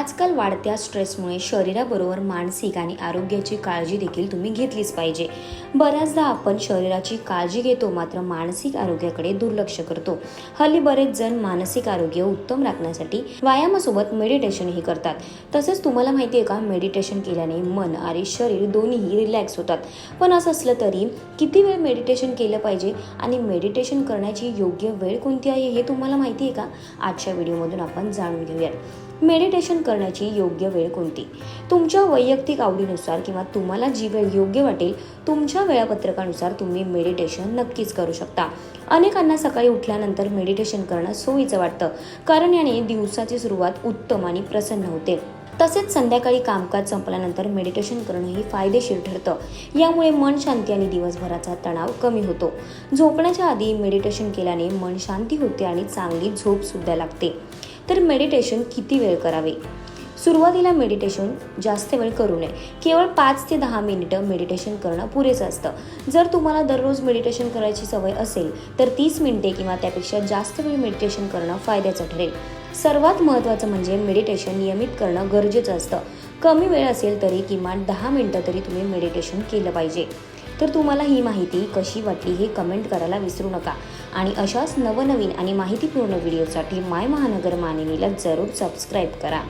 आजकाल वाढत्या स्ट्रेसमुळे शरीराबरोबर मानसिक आणि आरोग्याची काळजी देखील तुम्ही घेतलीच पाहिजे. बऱ्याचदा आपण शरीराची काळजी घेतो मात्र मानसिक आरोग्याकडे दुर्लक्ष करतो. हल्ली बरेच जण मानसिक आरोग्य उत्तम राखण्यासाठी व्यायामासोबत मेडिटेशनही करतात. तसंच तुम्हाला माहिती आहे का मेडिटेशन केल्याने मन आणि शरीर दोन्हीही रिलॅक्स होतात. पण असं असलं तरी किती वेळ मेडिटेशन केलं पाहिजे आणि मेडिटेशन करण्याची योग्य वेळ कोणती आहे हे तुम्हाला माहिती आहे का? आजच्या व्हिडिओमधून आपण जाणून घेऊयात. मेडिटेशन करण्याची योग्य वेळ कोणती? तुमच्या वैयक्तिक आवडीनुसार किंवा तुम्हाला जी वेळ योग्य वाटेल तुमच्या वेळापत्रकानुसार तुम्ही मेडिटेशन नक्कीच करू शकता. अनेकांना सकाळी उठल्यानंतर मेडिटेशन करणं सोयीचं वाटतं कारण याने दिवसाची सुरुवात उत्तम आणि प्रसन्न होते. तसेच संध्याकाळी कामकाज संपल्यानंतर मेडिटेशन करणंही फायदेशीर ठरतं. यामुळे मन शांती आणि दिवसभराचा तणाव कमी होतो. झोपण्याच्या आधी मेडिटेशन केल्याने मन शांती होते आणि चांगली झोपसुद्धा लागते. तर मेडिटेशन किती वेळ करावे? सुरुवातीला मेडिटेशन जास्त वेळ करू नये. केवळ पाच ते दहा मिनिटं मेडिटेशन करणं पुरेसं असतं. जर तुम्हाला दररोज मेडिटेशन करायची सवय असेल तर तीस मिनिटे किंवा त्यापेक्षा जास्त वेळ मेडिटेशन करणं फायद्याचं ठरेल. सर्वात महत्त्वाचं म्हणजे मेडिटेशन नियमित करणं गरजेचं असतं. कमी वेळ असेल तरी किमान दहा मिनटं तरी तुम्ही मेडिटेशन केलं पाहिजे. तर तुम्हाला ही माहिती कशी वाटली हे कमेंट करायला विसरू नका. आणि अशाच नवनवीन आणि माहितीपूर्ण व्हिडिओसाठी माय महानगर मानिनीला जरूर सबस्क्राईब करा.